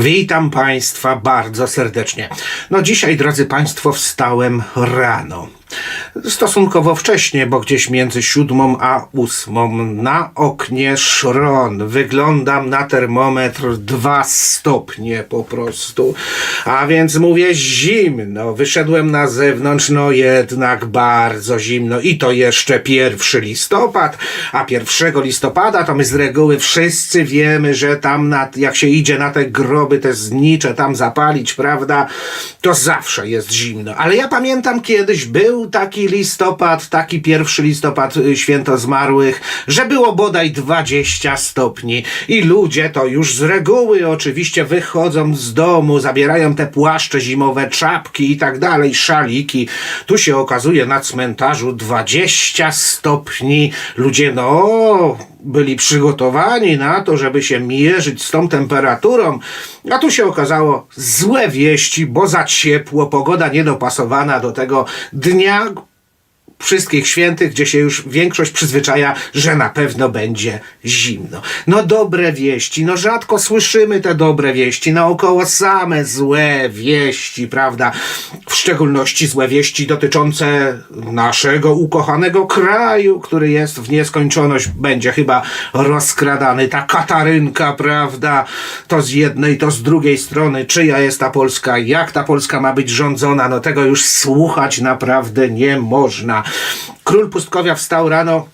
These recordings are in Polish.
Witam Państwa bardzo serdecznie. No dzisiaj, drodzy Państwo, wstałem rano. Stosunkowo wcześnie, bo gdzieś między siódmą a ósmą na oknie szron. Wyglądam na termometr dwa stopnie po prostu. A więc mówię zimno. Wyszedłem na zewnątrz, no jednak bardzo zimno. I to jeszcze pierwszy listopad. A pierwszego listopada to my z reguły wszyscy wiemy, że tam na, jak się idzie na te groby, te znicze tam zapalić, prawda, to zawsze jest zimno. Ale ja pamiętam kiedyś był taki listopad, taki pierwszy listopad, y, święto zmarłych, że było bodaj 20 stopni i ludzie to już z reguły oczywiście wychodzą z domu, zabierają te płaszcze zimowe, czapki i tak dalej, szaliki. Tu się okazuje na cmentarzu 20 stopni. Ludzie no byli przygotowani na to, żeby się mierzyć z tą temperaturą, a tu się okazało złe wieści, bo za ciepło, pogoda niedopasowana do tego dnia wszystkich świętych, gdzie się już większość przyzwyczaja, że na pewno będzie zimno. No dobre wieści, no rzadko słyszymy te dobre wieści, naokoło same złe wieści, prawda? W szczególności złe wieści dotyczące naszego ukochanego kraju, który jest w nieskończoność, będzie chyba rozkradany. Ta Katarynka, prawda? To z jednej, to z drugiej strony. Czyja jest ta Polska? Jak ta Polska ma być rządzona? No tego już słuchać naprawdę nie można. Król Pustkowia wstał rano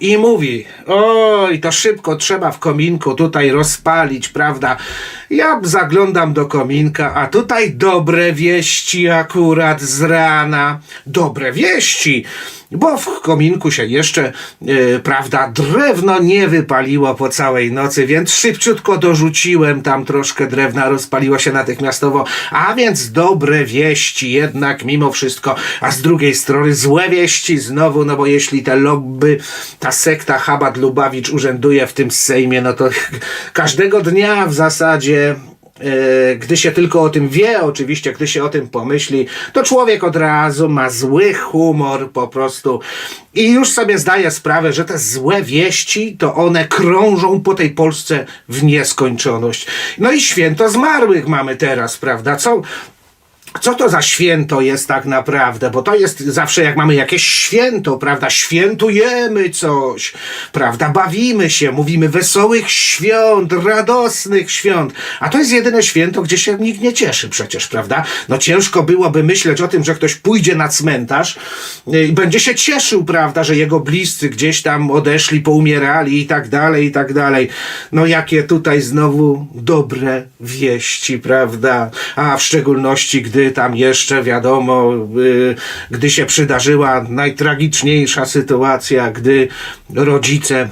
i mówi, oj, to szybko trzeba w kominku tutaj rozpalić, prawda? Ja zaglądam do kominka, a tutaj dobre wieści akurat z rana. Dobre wieści, bo w kominku się jeszcze, e, prawda, drewno nie wypaliło po całej nocy, więc szybciutko dorzuciłem tam troszkę drewna, rozpaliło się natychmiastowo, a więc dobre wieści jednak mimo wszystko, a z drugiej strony złe wieści znowu, no bo jeśli te lobby, ta sekta Chabad Lubawicz urzęduje w tym Sejmie, no to każdego dnia w zasadzie gdy się tylko o tym wie, oczywiście, gdy się o tym pomyśli, to człowiek od razu ma zły humor po prostu i już sobie zdaje sprawę, że te złe wieści, to one krążą po tej Polsce w nieskończoność. No i święto zmarłych mamy teraz, prawda? Co, co to za święto jest tak naprawdę? Bo to jest zawsze jak mamy jakieś święto, prawda? Świętujemy coś, prawda? Bawimy się, mówimy wesołych świąt, radosnych świąt. A to jest jedyne święto, gdzie się nikt nie cieszy przecież, prawda? No ciężko byłoby myśleć o tym, że ktoś pójdzie na cmentarz y, i będzie się cieszył, prawda, że jego bliscy gdzieś tam odeszli, poumierali i tak dalej, i tak dalej. No jakie tutaj znowu dobre wieści, prawda? A w szczególności, gdy tam jeszcze wiadomo, y, gdy się przydarzyła najtragiczniejsza sytuacja, gdy rodzice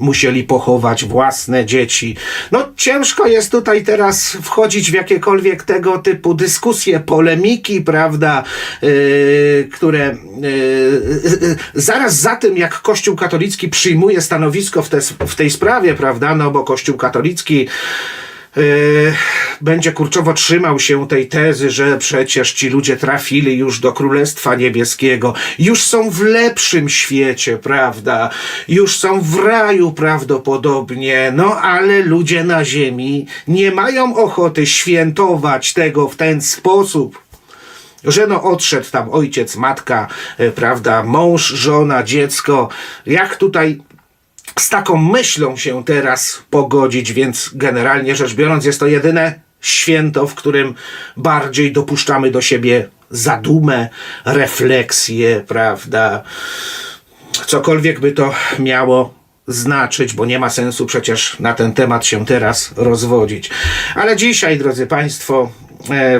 musieli pochować własne dzieci. No ciężko jest tutaj teraz wchodzić w jakiekolwiek tego typu dyskusje, polemiki, prawda, yy, które yy, zaraz za tym, jak Kościół katolicki przyjmuje stanowisko w, te, w tej sprawie, prawda, no bo Kościół katolicki będzie kurczowo trzymał się tej tezy, że przecież ci ludzie trafili już do Królestwa Niebieskiego, już są w lepszym świecie, prawda? Już są w raju prawdopodobnie, no ale ludzie na ziemi nie mają ochoty świętować tego w ten sposób że no odszedł tam ojciec, matka, e, prawda, mąż, żona, dziecko. Jak tutaj z taką myślą się teraz pogodzić, więc generalnie rzecz biorąc, jest to jedyne święto, w którym bardziej dopuszczamy do siebie zadumę, refleksję, prawda? Cokolwiek by to miało znaczyć, bo nie ma sensu przecież na ten temat się teraz rozwodzić. Ale dzisiaj, drodzy Państwo,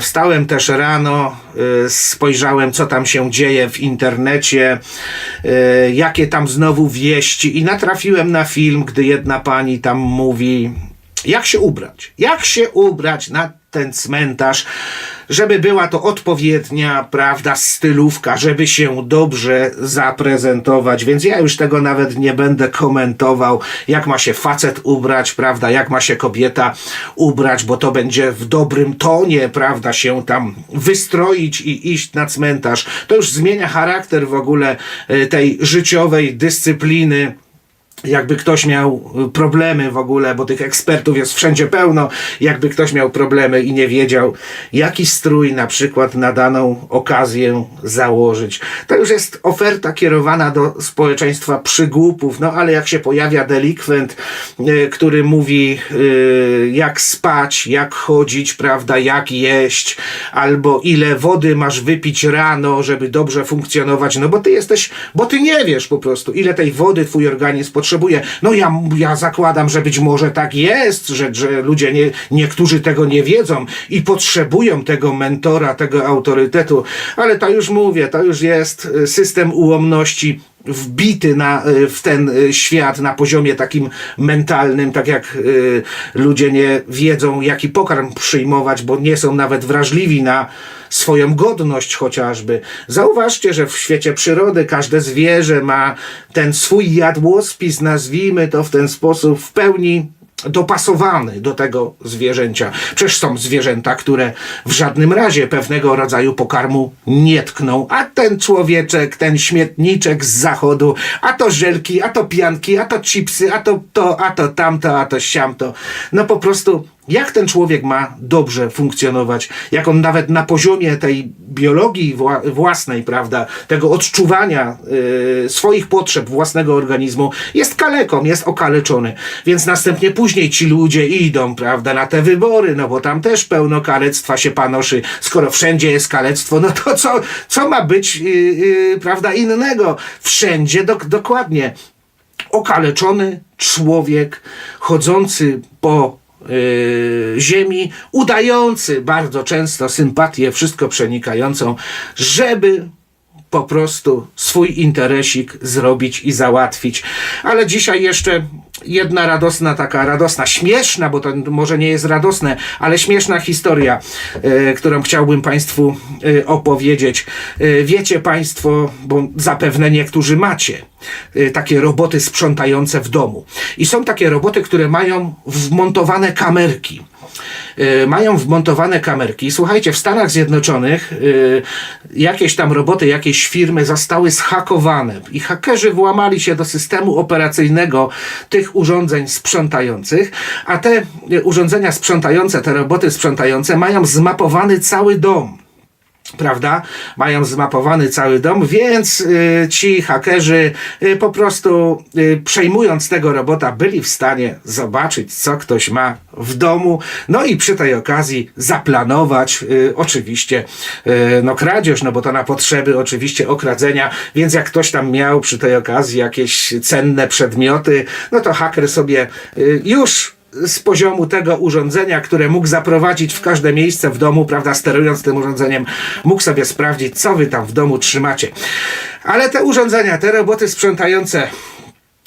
wstałem też rano, e, spojrzałem, co tam się dzieje w internecie, e, jakie tam znowu wieści, i natrafiłem na film, gdy jedna pani tam mówi, jak się ubrać, jak się ubrać na ten cmentarz, żeby była to odpowiednia, prawda, stylówka, żeby się dobrze zaprezentować, więc ja już tego nawet nie będę komentował, jak ma się facet ubrać, prawda, jak ma się kobieta ubrać, bo to będzie w dobrym tonie, prawda, się tam wystroić i iść na cmentarz. To już zmienia charakter w ogóle e, tej życiowej dyscypliny jakby ktoś miał y, problemy w ogóle, bo tych ekspertów jest wszędzie pełno, jakby ktoś miał problemy i nie wiedział, jaki strój na przykład na daną okazję założyć. To już jest oferta kierowana do społeczeństwa przygłupów, no ale jak się pojawia delikwent, y, który mówi y, jak spać, jak chodzić, prawda, jak jeść, albo ile wody masz wypić rano, żeby dobrze funkcjonować, no bo ty jesteś, bo ty nie wiesz po prostu, ile tej wody twój organizm potrzebuje. No ja, ja zakładam, że być może tak jest, że, że ludzie nie, niektórzy tego nie wiedzą i potrzebują tego mentora, tego autorytetu, ale to już mówię, to już jest y, system ułomności wbity na, y, w ten y, świat na poziomie takim mentalnym, tak jak y, ludzie nie wiedzą, jaki pokarm przyjmować, bo nie są nawet wrażliwi na swoją godność chociażby. Zauważcie, że w świecie przyrody każde zwierzę ma ten swój jadłospis, nazwijmy to w ten sposób, w pełni dopasowany do tego zwierzęcia. Przecież są zwierzęta, które w żadnym razie pewnego rodzaju pokarmu nie tkną, a ten człowieczek, ten śmietniczek z zachodu, a to żelki, a to pianki, a to chipsy, a to to, a to tamto, a to siamto. No po prostu jak ten człowiek ma dobrze funkcjonować, jak on nawet na poziomie tej biologii wła- własnej, prawda, tego odczuwania y, swoich potrzeb własnego organizmu jest kaleką, jest okaleczony. Więc następnie później ci ludzie idą, prawda, na te wybory, no bo tam też pełno kalectwa się panoszy. Skoro wszędzie jest kalectwo, no to co, co ma być, y, y, prawda, innego? Wszędzie dok- dokładnie okaleczony człowiek chodzący po ziemi, udający bardzo często sympatię, wszystko przenikającą, żeby po prostu swój interesik zrobić i załatwić. Ale dzisiaj jeszcze jedna radosna, taka radosna, śmieszna, bo to może nie jest radosne, ale śmieszna historia, e, którą chciałbym Państwu e, opowiedzieć. E, wiecie Państwo, bo zapewne niektórzy macie, e, takie roboty sprzątające w domu. I są takie roboty, które mają wmontowane kamerki y, mają wmontowane kamerki. Słuchajcie, w Stanach Zjednoczonych y, jakieś tam roboty, jakieś firmy zostały zhakowane i hakerzy włamali się do systemu operacyjnego tych urządzeń sprzątających, a te y, urządzenia sprzątające, te roboty sprzątające mają zmapowany cały dom prawda? Mają zmapowany cały dom, więc y, ci hakerzy y, po prostu y, przejmując tego robota byli w stanie zobaczyć, co ktoś ma w domu, no i przy tej okazji zaplanować y, oczywiście y, no kradzież, no bo to na potrzeby oczywiście okradzenia, więc jak ktoś tam miał przy tej okazji jakieś cenne przedmioty, no to haker sobie y, już z poziomu tego urządzenia, które mógł zaprowadzić w każde miejsce w domu, prawda, sterując tym urządzeniem, mógł sobie sprawdzić, co wy tam w domu trzymacie. Ale te urządzenia, te roboty sprzątające,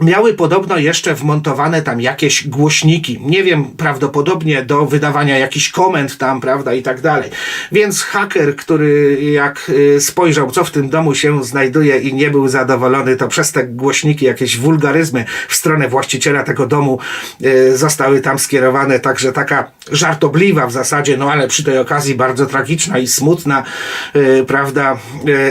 Miały podobno jeszcze wmontowane tam jakieś głośniki. Nie wiem, prawdopodobnie do wydawania jakichś komend tam, prawda, i tak dalej. Więc haker, który jak y, spojrzał, co w tym domu się znajduje i nie był zadowolony, to przez te głośniki jakieś wulgaryzmy w stronę właściciela tego domu y, zostały tam skierowane. Także taka żartobliwa w zasadzie, no ale przy tej okazji bardzo tragiczna i smutna, y, prawda,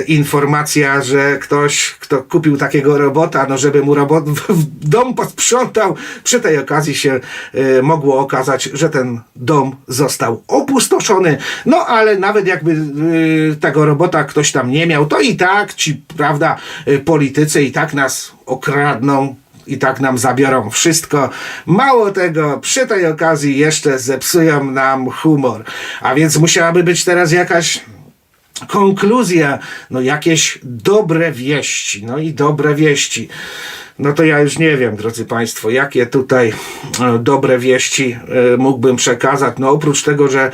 informacja, że ktoś, kto kupił takiego robota, no żeby mu robot w, dom posprzątał, przy tej okazji się y, mogło okazać, że ten dom został opustoszony, no ale nawet jakby y, tego robota ktoś tam nie miał, to i tak ci, prawda, y, politycy i tak nas okradną, i tak nam zabiorą wszystko. Mało tego, przy tej okazji jeszcze zepsują nam humor. A więc musiałaby być teraz jakaś konkluzja, no jakieś dobre wieści, no i dobre wieści. No to ja już nie wiem, drodzy Państwo, jakie tutaj e, dobre wieści e, mógłbym przekazać. No oprócz tego, że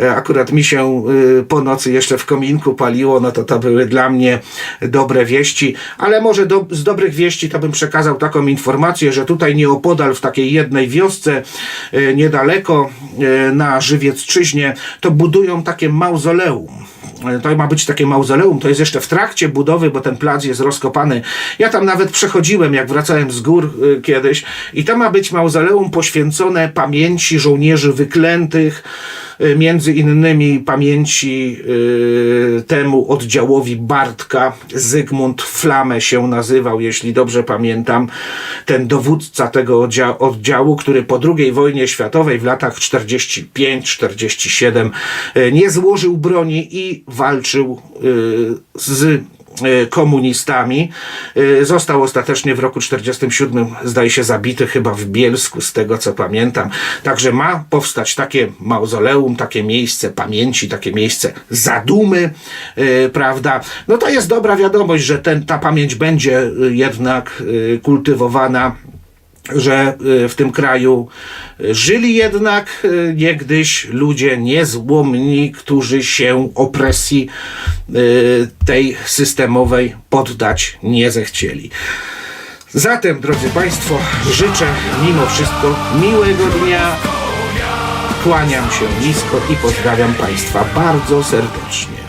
e, akurat mi się po nocy jeszcze w kominku paliło, no to to były dla mnie dobre wieści. Ale może do, z dobrych wieści to bym przekazał taką informację, że tutaj nieopodal w takiej jednej wiosce niedaleko na Żywiecczyźnie to budują takie mauzoleum. To ma być takie mauzoleum, to jest jeszcze w trakcie budowy, bo ten plac jest rozkopany. Ja tam nawet przechodziłem, jak wracałem z gór y, kiedyś i to ma być mauzoleum poświęcone pamięci żołnierzy wyklętych, y, między innymi pamięci y, temu oddziałowi Bartka. Zygmunt Flamę się nazywał, jeśli dobrze pamiętam, ten dowódca tego oddzia- oddziału, który po II wojnie światowej w latach 45-47 y, nie złożył broni i walczył z komunistami. E, Został ostatecznie w roku 47, zdaje się, zabity chyba w Bielsku, z tego co pamiętam. Także ma powstać takie mauzoleum, takie miejsce pamięci, takie miejsce zadumy, e, prawda? No to jest dobra wiadomość, że ten, ta pamięć będzie e, jednak e, kultywowana że y, w tym kraju y, żyli jednak y, niegdyś ludzie niezłomni, którzy się opresji tej systemowej poddać nie zechcieli. Zatem, drodzy Państwo, życzę mimo wszystko miłego dnia. Kłaniam się nisko i pozdrawiam Państwa bardzo serdecznie.